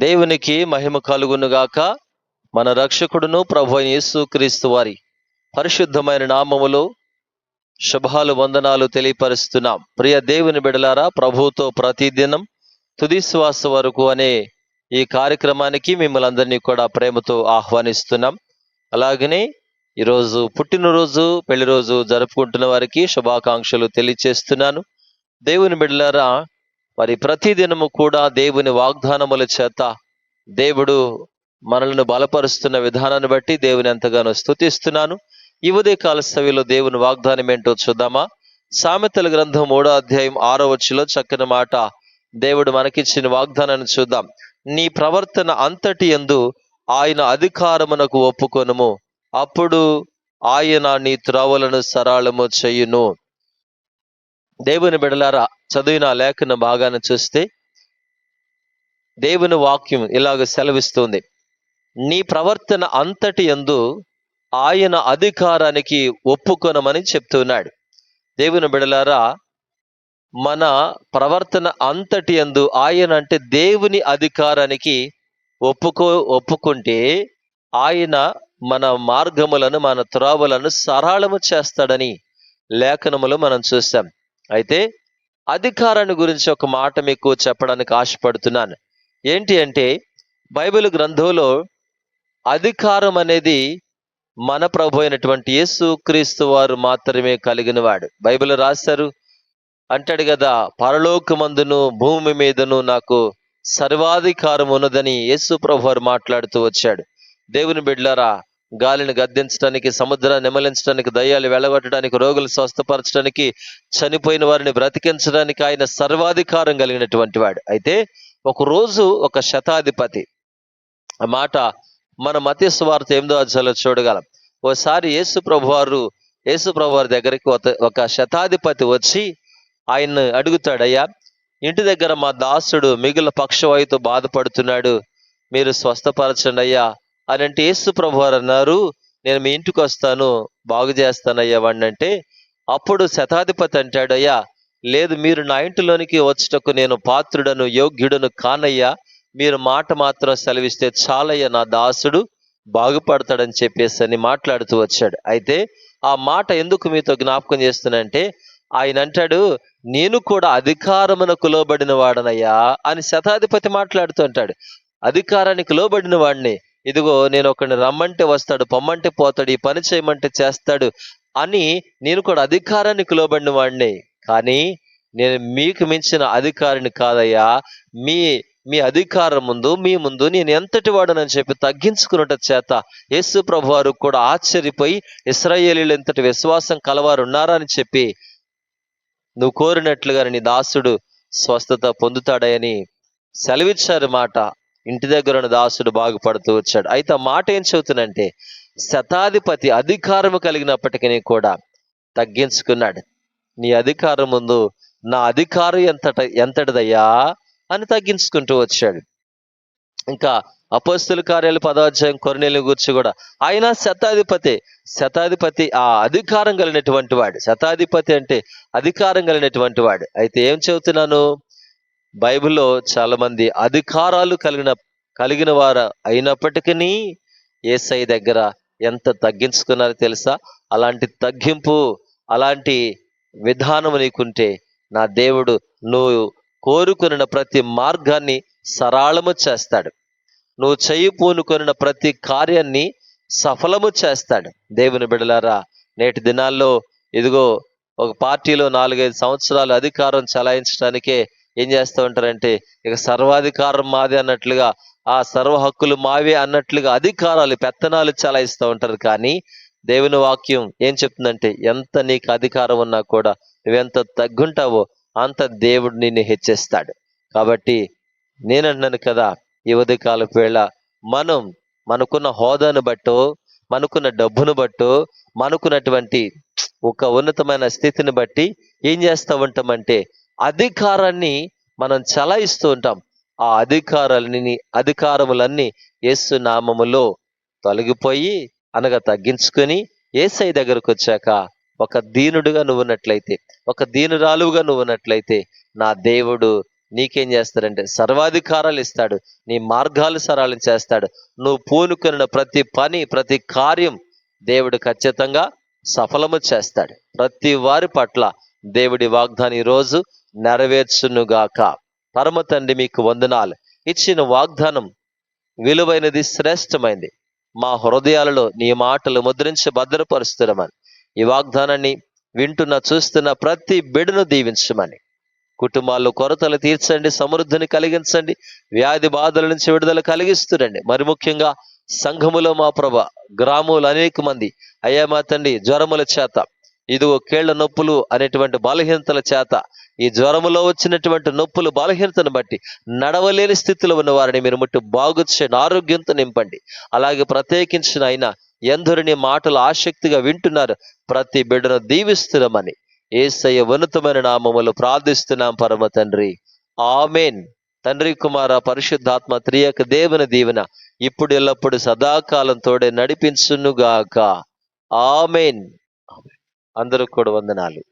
దేవునికి మహిమ కలుగునుగాక. మన రక్షకుడును ప్రభు అయిన యేసు క్రీస్తు వారి పరిశుద్ధమైన నామములో శుభాలు వందనాలు తెలియపరుస్తున్నాం. ప్రియ దేవుని బిడలారా ప్రభువుతో ప్రతిదినం తుది శ్వాస వరకు అనే ఈ కార్యక్రమానికి మిమ్మల్ని అందరినీ కూడా ప్రేమతో ఆహ్వానిస్తున్నాం. అలాగనే ఈరోజు పుట్టినరోజు పెళ్ళి రోజు జరుపుకుంటున్న వారికి శుభాకాంక్షలు తెలియచేస్తున్నాను. దేవుని బిడ్డలారా మరి ప్రతిదినము కూడా దేవుని వాగ్దానముల చేత దేవుడు మనల్ని బలపరుస్తున్న విధానాన్ని బట్టి దేవుని ఎంతగానో స్తుతిస్తున్నాను. ఈ ఉదయ సవిలో దేవుని వాగ్దానం ఏంటో చూద్దామా? సామెతల గ్రంథం మూడో అధ్యాయం ఆరో వచ్చిలో చక్కని మాట దేవుడు మనకిచ్చిన వాగ్దానాన్ని చూద్దాం. నీ ప్రవర్తన అంతటి ఎందు ఆయన అధికారమునకు ఒప్పుకొనుము. అప్పుడు ఆయన నీ త్రోవలను సరళము చేయును. దేవుని బిడలారా చదివిన లేఖన భాగాన్ని చూస్తే దేవుని వాక్యం ఇలాగ సెలవిస్తుంది. నీ ప్రవర్తన అంతటి ఎందు ఆయన అధికారానికి ఒప్పుకొనమని చెప్తున్నాడు. దేవుని బిడలారా మన ప్రవర్తన అంతటి ఎందు ఆయన అంటే దేవుని అధికారానికి ఒప్పుకో ఒప్పుకుంటే ఆయన మన మార్గములను మన త్రోవలను సరళము చేస్తాడని లేఖనములు మనం చూసాం అయితే అధికారాన్ని గురించి ఒక మాట మీకు చెప్పడానికి ఆశపడుతున్నాను. ఏంటి అంటే బైబిల్ గ్రంథంలో అధికారం అనేది మన ప్రభు అయినటువంటి యేసు క్రీస్తు వారు మాత్రమే కలిగిన వాడు బైబిల్ రాశారు అంటాడు కదా పరలోకమందును భూమి మీదను నాకు సర్వాధికారం ఉన్నదని యేసు ప్రభు వారు మాట్లాడుతూ వచ్చాడు. దేవుని బిడ్లరా గాలిని గద్దించడానికి సముద్రాన్ని నిమలించడానికి దయ్యాలు వెళ్ళగొట్టడానికి రోగులు స్వస్థపరచడానికి చనిపోయిన వారిని బ్రతికించడానికి ఆయన సర్వాధికారం కలిగినటువంటి వాడు. అయితే ఒక రోజు ఒక శతాధిపతి ఆ మాట మన మత స్వార్థ ఎనిమిదో అధ్యాయంలో చూడగలం. ఓసారి యేసు ప్రభువారు యేసు ప్రభువారి దగ్గరికి ఒక- ఒక శతాధిపతి వచ్చి ఆయన్ని అడుగుతాడయ్యా ఇంటి దగ్గర మా దాసుడు మిగుల పక్షవాయుతో బాధపడుతున్నాడు. మీరు స్వస్థపరచండి అయ్యా. అని అంటే యేసు ప్రభు వారు అన్నారు నేను మీ ఇంటికి వస్తాను బాగు చేస్తాను వాడిని అంటే అప్పుడు శతాధిపతి అంటాడు అయ్యా లేదు మీరు నా ఇంటిలోనికి వచ్చటకు నేను పాత్రుడను యోగ్యుడను కానయ్యా. మీరు మాట మాత్రం సెలవిస్తే చాలయ్య నా దాసుడు బాగుపడతాడని చెప్పేసి అని మాట్లాడుతూ వచ్చాడు. అయితే ఆ మాట ఎందుకు మీతో జ్ఞాపకం చేస్తున్నంటే ఆయన అంటాడు నేను కూడా అధికారమునకు లోబడిన వాడనయ్యా అని శతాధిపతి మాట్లాడుతూ అంటాడు. అధికారానికి లోబడిన వాడిని ఇదిగో నేను ఒకడిని రమ్మంటే వస్తాడు పొమ్మంటే పోతాడు ఈ పని చేయమంటే చేస్తాడు అని నేను కూడా అధికారానికి లోబడిన వాడిని. కానీ నేను మీకు మించిన అధికారిని కాదయ్యా. మీ మీ అధికారం ముందు మీ ముందు నేను ఎంతటి వాడనని చెప్పి తగ్గించుకున్నట చేత యేసు ప్రభు వారు కూడా ఆశ్చర్యపోయి ఇస్రాయేలీలు ఎంతటి విశ్వాసం కలవారు ఉన్నారా అని చెప్పి నువ్వు కోరినట్లుగా నీ దాసుడు స్వస్థత పొందుతాడని సెలవిచ్చారు మాట. ఇంటి దగ్గర ఉన్న దాసుడు బాగుపడుతూ వచ్చాడు. అయితే ఆ మాట ఏం చెబుతుందంటే శతాధిపతి అధికారము కలిగినప్పటికీ కూడా తగ్గించుకున్నాడు. నీ అధికారం ముందు నా అధికారం ఎంతట ఎంతటిదయ్యా అని తగ్గించుకుంటూ వచ్చాడు. ఇంకా అపోస్తుల కార్యాలు పదాధ్యాయం కొరనేలు గురించి కూడా ఆయన శతాధిపతి శతాధిపతి ఆ అధికారం కలిగినటువంటి వాడు. శతాధిపతి అంటే అధికారం కలిగినటువంటి వాడు. అయితే ఏం చెబుతున్నాను? బైబిల్లో చాలా మంది అధికారాలు కలిగిన కలిగిన వారు అయినప్పటికీ ఏసై దగ్గర ఎంత తగ్గించుకున్నారో తెలుసా? అలాంటి తగ్గింపు అలాంటి విధానం నీకుంటే నా దేవుడు నువ్వు కోరుకున్న ప్రతి మార్గాన్ని సరళము చేస్తాడు. నువ్వు చేయి పూనుకొనిన ప్రతి కార్యాన్ని సఫలము చేస్తాడు. దేవుని బిడలారా నేటి దినాల్లో ఇదిగో ఒక పార్టీలో నాలుగైదు సంవత్సరాలు అధికారం చలాయించడానికే ఏం చేస్తూ ఉంటారంటే ఇక సర్వాధికారం మాది అన్నట్లుగా ఆ సర్వ హక్కులు మావే అన్నట్లుగా అధికారాలు పెత్తనాలు చలాయిస్తూ ఉంటారు. కానీ దేవుని వాక్యం ఏం చెప్తుందంటే ఎంత నీకు అధికారం ఉన్నా కూడా నువ్వెంత తగ్గుంటావో అంత దేవుడు నిన్ను హెచ్చిస్తాడు. కాబట్టి నేనంటున్నాను కదా ఈ ఉదయకాలపు వేళ మనం మనకున్న హోదాను బట్టో మనకున్న డబ్బును బట్టో మనకున్నటువంటి ఒక ఉన్నతమైన స్థితిని బట్టి ఏం చేస్తూ ఉంటామంటే అధికారాన్ని మనం చలాయిస్తూ ఉంటాం. ఆ అధికారాలని అధికారములన్నీ యేసు నామములో తొలగిపోయి అనగా తగ్గించుకొని ఏసై దగ్గరకు వచ్చాక ఒక దీనుడుగా నువ్వు ఉన్నట్లయితే ఒక దీనురాలువుగా నువ్వు ఉన్నట్లయితే నా దేవుడు నీకేం చేస్తాడంటే సర్వాధికారాలు ఇస్తాడు. నీ మార్గాలు సరళం చేస్తాడు. నువ్వు పూనుకున్న ప్రతి పని ప్రతి కార్యం దేవుడు ఖచ్చితంగా సఫలము చేస్తాడు. ప్రతి వారి పట్ల దేవుడి వాగ్దాని రోజు నెరవేర్చునుగాక. పరమ తండ్రి మీకు వందనాలు. ఇచ్చిన వాగ్దానం విలువైనది శ్రేష్టమైంది. మా హృదయాలలో నీ మాటలు ముద్రించి భద్రపరుస్తున్నామని ఈ వాగ్దానాన్ని వింటున్న చూస్తున్న ప్రతి బిడను దీవించమని. కుటుంబాల్లో కొరతలు తీర్చండి సమృద్ధిని కలిగించండి వ్యాధి బాధల నుంచి విడుదల కలిగిస్తురండి. మరి ముఖ్యంగా సంఘములో మా ప్రభ గ్రాములు అనేక మంది. అయ్యా మా తండ్రి జ్వరముల చేత ఇదిగో కేళ్ళ నొప్పులు అనేటువంటి బలహీనతల చేత ఈ జ్వరములో వచ్చినటువంటి నొప్పులు బలహీనతను బట్టి నడవలేని స్థితిలో ఉన్న వారిని మీరు ముట్టి బాగు చేయండి ఆరోగ్యంతో నింపండి. అలాగే ప్రత్యేకించిన ఆయన ఎందరిని మాటలు ఆసక్తిగా వింటున్నారు ప్రతి బిడ్డను దీవిస్తున్నామని. ఏసయ్య ఉన్నతమైన నామములు ప్రార్థిస్తున్నాం పరమ తండ్రి. ఆమెన్. తండ్రి కుమార పరిశుద్ధాత్మ త్రియక దేవుని దీవెన ఇప్పుడు ఎల్లప్పుడు సదాకాలం తోడే నడిపించునుగాక. ఆమెన్. అందరూ కూడా వందనాలు.